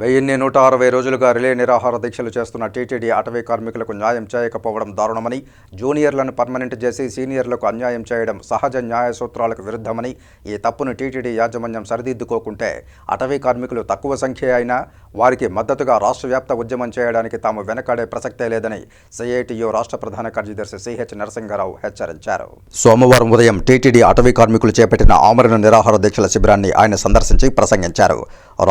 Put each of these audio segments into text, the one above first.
వెయ్యిన్ని నూట అరవై రోజులుగా రిలే నిరాహార దీక్షలు చేస్తున్న టీటీడీ అటవీ కార్మికులకు న్యాయం చేయకపోవడం దారుణమని జూనియర్లను పర్మనెంట్ చేసి సీనియర్లకు అన్యాయం చేయడం సహజ న్యాయ సూత్రాలకు విరుద్ధమని ఈ తప్పును టీటీడీ యాజమాన్యం సరిదిద్దుకోకుంటే అటవీ కార్మికులు తక్కువ సంఖ్య అయినా వారికి మద్దతుగా రాష్ట్ర వ్యాప్త ఉద్యమం చేయడానికి తాము వెనకాడే ప్రసక్తే లేదని సిఐటియు రాష్ట్ర ప్రధాన కార్యదర్శి సిహెచ్ నరసింహారావు హెచ్చరించారు. సోమవారం ఉదయం టీటీడీ అటవీ కార్మికులు చేపట్టిన ఆమరణ నిరాహార దీక్షల శిబిరాన్ని ఆయన సందర్శించి ప్రసంగించారు.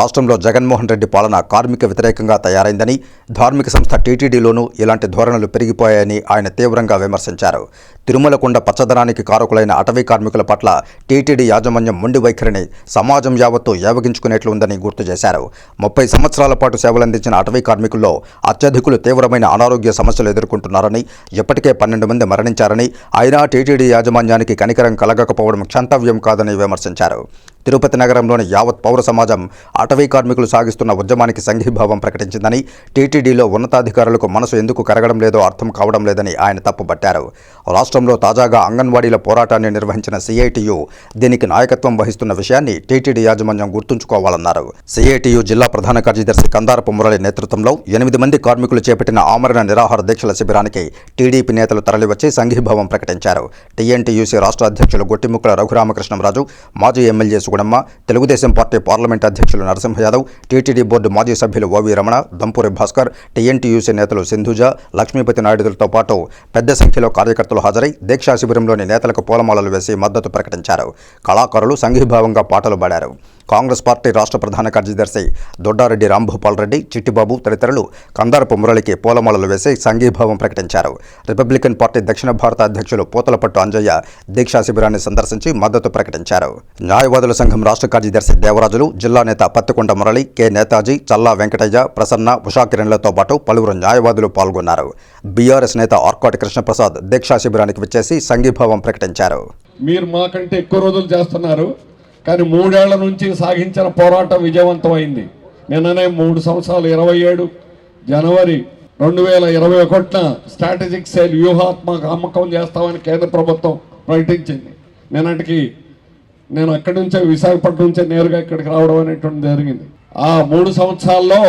రాష్ట్రంలో జగన్మోహన్ రెడ్డి పాలన కార్మిక వ్యతిరేకంగా తయారైందని ధార్మిక సంస్థ టీటీడీలోనూ ఇలాంటి ధోరణులు పెరిగిపోయాయని ఆయన తీవ్రంగా విమర్శించారు. తిరుమలకొండ పచ్చదనానికి కారకులైన అటవీ కార్మికుల పట్ల టీటీడీ యాజమాన్యం మొండి వైఖరిని సమాజం యావత్తు ఏవగించుకునేట్లు ఉందని గుర్తు చేశారు. ముప్పై సంవత్సరాల పాటు సేవలందించిన అటవీ కార్మికుల్లో అత్యధికులు తీవ్రమైన అనారోగ్య సమస్యలు ఎదుర్కొంటున్నారని ఇప్పటికే పన్నెండు మంది మరణించారని అయినా టీటీడీ యాజమాన్యానికి కనికరం కలగకపోవడం క్షంతవ్యం కాదని విమర్శించారు. తిరుపతి నగరంలోని యావత్ పౌర సమాజం అటవీ కార్మికులు సాగిస్తున్న ఉద్యమానికి సంఘీభావం ప్రకటించిందని టీటీడీలో ఉన్నతాధికారులకు మనసు ఎందుకు కరగడం లేదో అర్థం కావడం లేదని ఆయన తప్పుపట్టారు రాష్ట్రంలో తాజాగా అంగన్వాడీల పోరాటాన్ని నిర్వహించిన సిఐటియు దీనికి నాయకత్వం వహిస్తున్న విషయాన్ని టీటీడీ యాజమాన్యం గుర్తుంచుకోవాలన్నారు. సిఐటియు జిల్లా ప్రధాన కార్యదర్శి కందారపు మురళి నేతృత్వంలో ఎనిమిది మంది కార్మికులు చేపట్టిన ఆమరణ నిరాహార దీక్షల శిబిరానికి టీడీపీ నేతలు తరలివచ్చి సంఘీభావం ప్రకటించారు. టీఎన్టీయూసీ రాష్ట్ర అధ్యక్షులు గొట్టిముక్కల రఘురామకృష్ణంరాజు మాజీ MLA Sugunamma Telugudesam party parliament అధ్యక్షులు నరసింహ యాదవ్ టీటీడీ బోర్డు మాజీ సభ్యులు ఓవి రమణ దంపూరి భాస్కర్ టీఎన్టీయూసీ నేతలు సింధుజ లక్ష్మీపతి నాయుడులతో పాటు పెద్ద సంఖ్యలో కార్యకర్తలు హాజరై దీక్షా శిబిరంలోని నేతలకు పూలమాలలు వేసి మద్దతు ప్రకటించారు. కళాకారులు సంఘీభావంగా పాటలు పాడారు. కాంగ్రెస్ పార్టీ రాష్ట్ర ప్రధాన కార్యదర్శి దొడ్డారెడ్డి రాంభూపాల్ రెడ్డి చిట్టిబాబు తదితరులు కందారపు మురళికి పూలమాలలు వేసి సంఘీభావం ప్రకటించారు. రిపబ్లికన్ పార్టీ దక్షిణ భారత అధ్యక్షులు పూతలపట్టు అంజయ్య దీక్షా శిబిరాన్ని సందర్శించి మద్దతు ప్రకటించారు. న్యాయవాదుల సంఘం రాష్ట్ర కార్యదర్శి దేవరాజులు జిల్లా నేత పత్తికొండ మురళి కె. నేతాజీ చల్లా వెంకటయ్య ప్రసన్న ఉషా కిరణ్లతో పాటు పలువురు న్యాయవాదులు పాల్గొన్నారు. బీఆర్ఎస్ నేత ఆర్కోటి కృష్ణప్రసాద్ దీక్షా శిబిరానికి విచ్చేసి సంఘీభావం ప్రకటించారు. మీరు మాకంటే ఎక్కువ రోజులు చేస్తున్నారు కానీ మూడేళ్ళ నుంచి సాగించిన పోరాటం విజయవంతమైంది. నిన్ననే మూడు సంవత్సరాలు ఇరవై ఏడు జనవరి రెండు వేల ఇరవై ఒకటిన స్ట్రాటజిక్ సేల్ వ్యూహాత్మక అమ్మకం చేస్తామని కేంద్ర ప్రభుత్వం ప్రకటించింది. నిన్నటికి నేను అక్కడి నుంచే విశాఖపట్నం నుంచే నేరుగా ఇక్కడికి రావడం అనేటువంటి జరిగింది. ఆ మూడు సంవత్సరాల్లో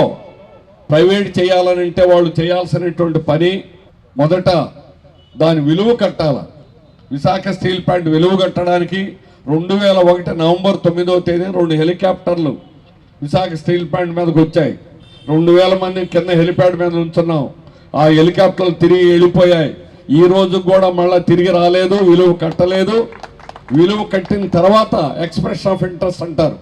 ప్రైవేట్ చేయాలనంటే వాళ్ళు చేయాల్సినటువంటి పని మొదట దాని విలువ కట్టాల. విశాఖ స్టీల్ ప్లాంట్ విలువ కట్టడానికి రెండు వేల ఒకటి నవంబర్ తొమ్మిదవ తేదీ రెండు హెలికాప్టర్లు విశాఖ స్టీల్ ప్లాంట్ మీదకి వచ్చాయి. రెండు వేల మంది కింద హెలిప్యాడ్ మీద ఉంచున్నాం ఆ హెలికాప్టర్లు తిరిగి వెళ్ళిపోయాయి. ఈ రోజు కూడా మళ్ళీ తిరిగి రాలేదు విలువ కట్టలేదు. విలువ కట్టిన తర్వాత ఎక్స్ప్రెషన్ ఆఫ్ ఇంట్రెస్ట్ అంటారు.